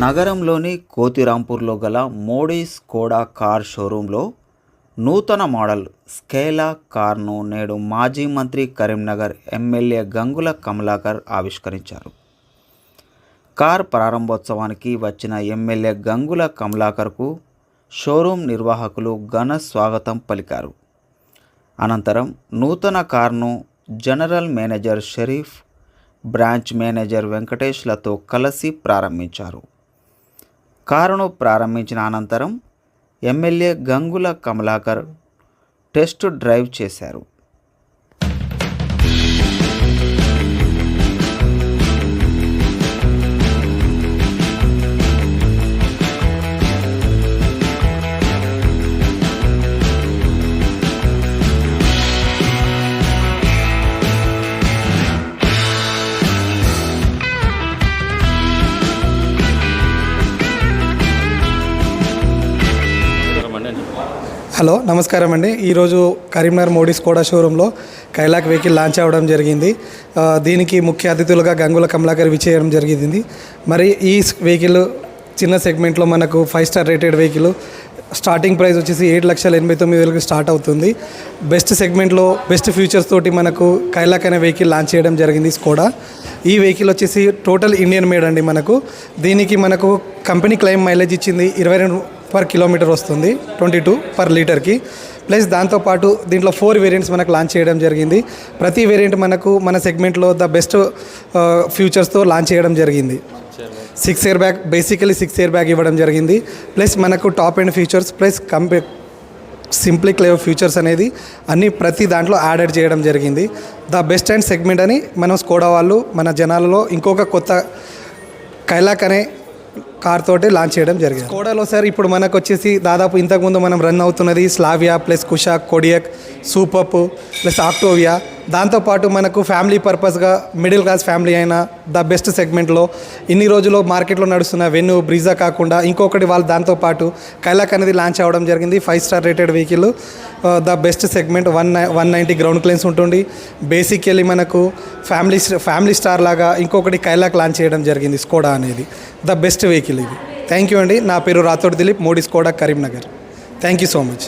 నగరంలోని కోతిరాంపూర్లో గల Modi Skoda car షోరూంలో నూతన మోడల్ స్కేలా కార్ను నేడు మాజీ మంత్రి కరీంనగర్ ఎమ్మెల్యే గంగుల కమలాకర్ ఆవిష్కరించారు. కార్ ప్రారంభోత్సవానికి వచ్చిన ఎమ్మెల్యే గంగుల కమలాకర్కు షోరూం నిర్వాహకులు ఘన స్వాగతం పలికారు. అనంతరం నూతన కార్ను general manager Sharif branch manager వెంకటేష్లతో కలిసి ప్రారంభించారు. కారును ప్రారంభించిన అనంతరం MLA Gangula Kamalakar test drive చేశారు. హలో నమస్కారం అండి. ఈరోజు కరీంనగర్ మోడీ స్కోడా షోరూంలో కైలాక్ వెహికల్ లాంచ్ అవ్వడం జరిగింది. దీనికి ముఖ్య అతిథులుగా గంగుల కమలాకర్ విచేయడం జరిగింది. మరి ఈ వెహికల్ చిన్న సెగ్మెంట్లో మనకు five star rated vehicle starting price వచ్చేసి ఏడు లక్షల ఎనభై తొమ్మిది వేలకు స్టార్ట్ అవుతుంది. బెస్ట్ సెగ్మెంట్లో బెస్ట్ ఫ్యూచర్స్ తోటి మనకు కైలాక్ అనే వెహికల్ లాంచ్ చేయడం జరిగింది స్కోడా ఈ వెహికల్ వచ్చేసి టోటల్ ఇండియన్ మేడ్ అండి మనకు. దీనికి మనకు కంపెనీ క్లెయిమ్ మైలేజ్ ఇచ్చింది ఇరవై రెండు పర్ కిలోమీటర్ వస్తుంది ట్వంటీ టూ పర్ లీటర్కి ప్లస్ దాంతోపాటు దీంట్లో ఫోర్ వేరియంట్స్ మనకు లాంచ్ చేయడం జరిగింది. ప్రతి వేరియంట్ మనకు మన సెగ్మెంట్లో ద బెస్ట్ ఫ్యూచర్స్తో లాంచ్ చేయడం జరిగింది. Six year bag basically six year bag ఇవ్వడం జరిగింది. ప్లస్ మనకు టాప్ అండ్ ఫీచర్స్ ప్లస్ కంపే సింప్లీ క్లేవ్ ఫ్యూచర్స్ అనేది అన్ని ప్రతి దాంట్లో యాడెడ్ చేయడం జరిగింది. ద బెస్ట్ అండ్ సెగ్మెంట్ అని మనం స్కోడా వాళ్ళు మన జనాలలో ఇంకొక కొత్త కైలాక్ అనే కార్ తోటి లాంచ్ చేయడం జరిగింది. స్కోడాలో సార్ ఇప్పుడు మనకు వచ్చేసి దాదాపు ఇంతకుముందు మనం రన్ అవుతున్నది Slavia plus Kushaq Kodiaq Superb plus Octavia దాంతోపాటు మనకు ఫ్యామిలీ పర్పస్గా మిడిల్ క్లాస్ ఫ్యామిలీ అయిన ద బెస్ట్ సెగ్మెంట్లో ఇన్ని రోజులు మార్కెట్లో నడుస్తున్న వెన్ను బ్రీజా కాకుండా ఇంకొకటి వాళ్ళు దాంతోపాటు కైలాక్ అనేది లాంచ్ అవ్వడం జరిగింది. Five star rated vehicle the best segment one one ninety ground clearance ఉంటుంది. బేసికలీ మనకు ఫ్యామిలీ ఫ్యామిలీ స్టార్ లాగా ఇంకొకటి కైలాక్ లాంచ్ చేయడం జరిగింది స్కోడా అనేది. ద బెస్ట్ వెహికల్ ఇది. థ్యాంక్ యూ అండి. నా పేరు Rathod Dilip Modi Skoda Karimnagar. Thank you so much.